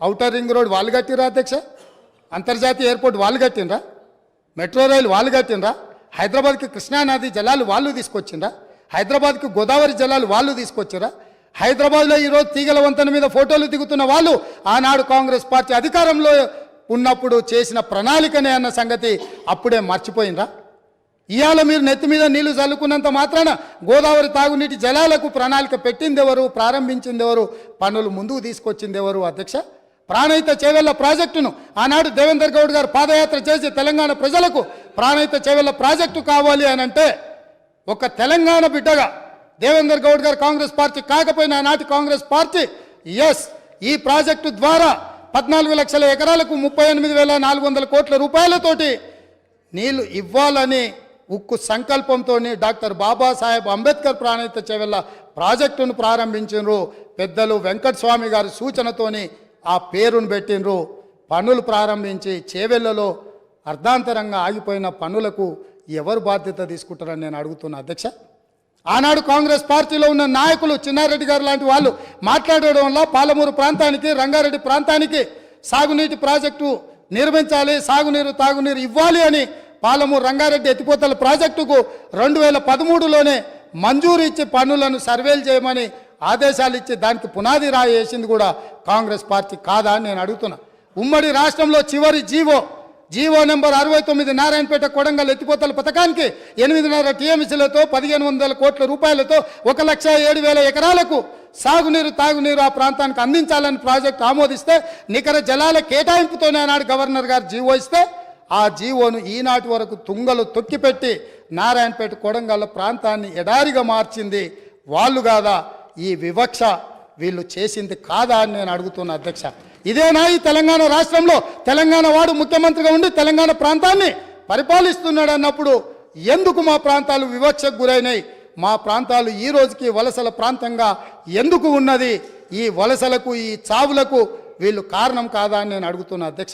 Outer ring road వాళ్ళు కట్టిరా అధ్యక్ష? అంతర్జాతీయ ఎయిర్పోర్ట్ వాళ్ళు కట్టినరా మెట్రో రైలు వాళ్ళు కట్టినరా హైదరాబాద్కి కృష్ణానది జలాలు వాళ్ళు తీసుకొచ్చిండ్రా? హైదరాబాద్కి గోదావరి జలాలు వాళ్ళు తీసుకొచ్చిరా హైదరాబాద్లో ఈరోజు తీగల వంతెన మీద ఫోటోలు దిగుతున్న వాళ్ళు ఆనాడు కాంగ్రెస్ పార్టీ అధికారంలో ఉన్నప్పుడు చేసిన ప్రణాళికనే అన్న సంగతి అప్పుడే మర్చిపోయినరా ఇవాళ మీరు నెత్తి మీద నీళ్ళు చల్లుకున్నంత మాత్రాన గోదావరి తాగునీటి జలాలకు ప్రణాళిక పెట్టింది ఎవరు ప్రారంభించింది ఎవరు పనులు ముందుకు తీసుకొచ్చింది ఎవరు అధ్యక్ష? ప్రాణహిత చేవెళ్ళ ప్రాజెక్టును ఆనాడు దేవేందర్ గౌడ్ గారు పాదయాత్ర చేసి తెలంగాణ ప్రజలకు ప్రాణహిత చేవెళ్ళ ప్రాజెక్టు కావాలి అని అంటే ఒక తెలంగాణ బిడ్డగా దేవేందర్ గౌడ్ గారు కాంగ్రెస్ పార్టీ కాకపోయినా ఆనాటి కాంగ్రెస్ పార్టీ ఎస్ ఈ ప్రాజెక్టు ద్వారా పద్నాలుగు లక్షల ఎకరాలకు ముప్పై ఎనిమిది వేల నాలుగు వందల కోట్ల రూపాయలతోటి నీళ్ళు ఇవ్వాలని ఉక్కు సంకల్పంతో డాక్టర్ బాబాసాహెబ్ అంబేద్కర్ ప్రాణహిత చెవెళ్ళ ప్రాజెక్టును ప్రారంభించారు పెద్దలు వెంకట స్వామి గారి సూచనతోని ఆ పేరును పెట్టినరు పనులు ప్రారంభించి చేవెళ్ళలో అర్ధాంతరంగా ఆగిపోయిన పనులకు ఎవరు బాధ్యత తీసుకుంటారని నేను అడుగుతున్నా. అధ్యక్ష ఆనాడు కాంగ్రెస్ పార్టీలో ఉన్న నాయకులు చిన్నారెడ్డి గారు లాంటి వాళ్ళు మాట్లాడడం వల్ల పాలమూరు ప్రాంతానికి రంగారెడ్డి ప్రాంతానికి సాగునీటి ప్రాజెక్టు నిర్మించాలి సాగునీరు తాగునీరు ఇవ్వాలి అని పాలమూరు రంగారెడ్డి ఎత్తిపోతల ప్రాజెక్టుకు రెండు వేల పదమూడులోనే మంజూరు ఇచ్చి పనులను సర్వేలు చేయమని ఆదేశాలు ఇచ్చి దానికి పునాది రాయేసింది కూడా కాంగ్రెస్ పార్టీ కాదా అని నేను అడుగుతున్నా. ఉమ్మడి రాష్ట్రంలో చివరి జీవో జీవో నెంబర్ అరవై తొమ్మిది నారాయణపేట కొడంగల్ ఎత్తిపోతల పథకానికి ఎనిమిదిన్నర టీఎంసీలతో పదిహేను వందల కోట్ల రూపాయలతో ఒక లక్ష ఏడు వేల ఎకరాలకు సాగునీరు తాగునీరు ఆ ప్రాంతానికి అందించాలని ప్రాజెక్టు ఆమోదిస్తే నికర జలాల కేటాయింపుతోనే ఆనాడు గవర్నర్ గారు జీవో ఇస్తే ఆ జీవోను ఈనాటి వరకు తుంగలు తొక్కిపెట్టి నారాయణపేట కొడంగల్ ప్రాంతాన్ని ఎడారిగా మార్చింది వాళ్ళు కాదా? ఈ వివక్ష వీళ్ళు చేసింది కాదా అని నేను అడుగుతున్నా అధ్యక్ష. ఇదేనా ఈ తెలంగాణ రాష్ట్రంలో? తెలంగాణ వాడు ముఖ్యమంత్రిగా ఉండి తెలంగాణ ప్రాంతాన్ని పరిపాలిస్తున్నాడు అన్నప్పుడు ఎందుకు మా ప్రాంతాలు వివక్షకు గురైనాయి? మా ప్రాంతాలు ఈ రోజుకి వలసల ప్రాంతంగా ఎందుకు ఉన్నది? ఈ వలసలకు ఈ చావులకు వీళ్ళు కారణం కాదా అని నేను అడుగుతున్నా అధ్యక్ష.